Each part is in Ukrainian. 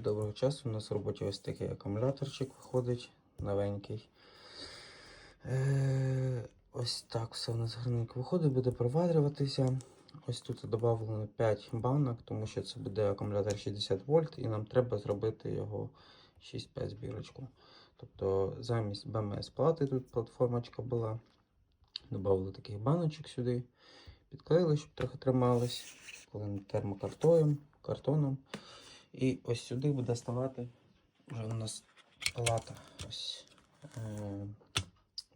Доброго часу. У нас в роботі ось такий акумуляторчик виходить, новенький. Е, ось так все у нас гарненько виходить, буде проварюватися. Ось тут додано 5 банок, тому що це буде акумулятор 60 вольт, і нам треба зробити його 6-5 збірочку. Тобто замість БМС плати тут платформочка була. Добавили таких баночок сюди, підклеїли, щоб трохи тримались, коли термокартоном, картоном. І ось сюди буде ставати вже у нас плата. Ось е,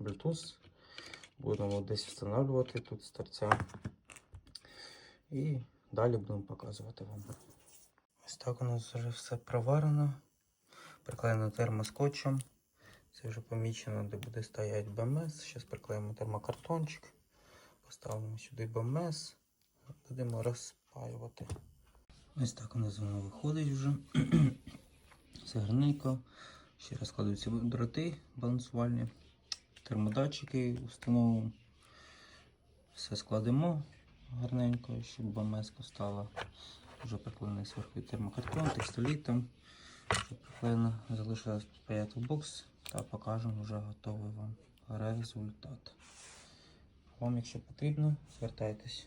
Bluetooth. Будемо десь встановлювати тут з торця. І далі будемо показувати вам. Ось так у нас вже все проварено. Приклеєно термоскотчем. Це вже помічено, де буде стояти БМС. Зараз приклеїмо термокартончик. Поставимо сюди БМС. Будемо розпаювати. Ось так у нас воно виходить вже. Все гарненько. Ще розкладуються дроти балансувальні, термодатчики установимо. Все складемо гарненько, щоб БМС стала. Вже приклеєний зверху термокартон, текстолітом. Щоб приклеєно залишилось паяти в бокс та покажемо вже готовий вам результат. Вам, якщо потрібно, звертайтесь.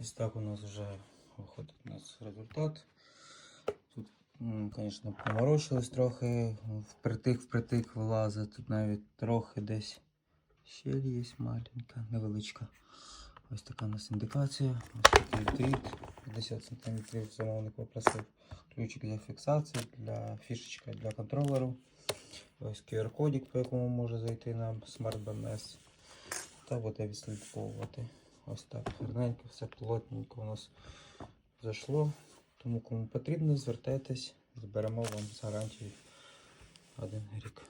Ось так у нас вже виходить у нас результат. Тут, звісно, поморочилось трохи, впритик впритик вилазить. Тут навіть трохи десь щель є маленька, невеличка. Ось така у нас індикація. Ось такий дріт. 50 см замовник попросив ключик для фіксації, для фішечка для контролеру. Ось QR-кодик, по якому може зайти на Smart BMS. Та буде відслідковувати. Ось так гарненько, все плотненько у нас зайшло. Тому кому потрібно, звертайтесь, зберемо вам з гарантією один рік.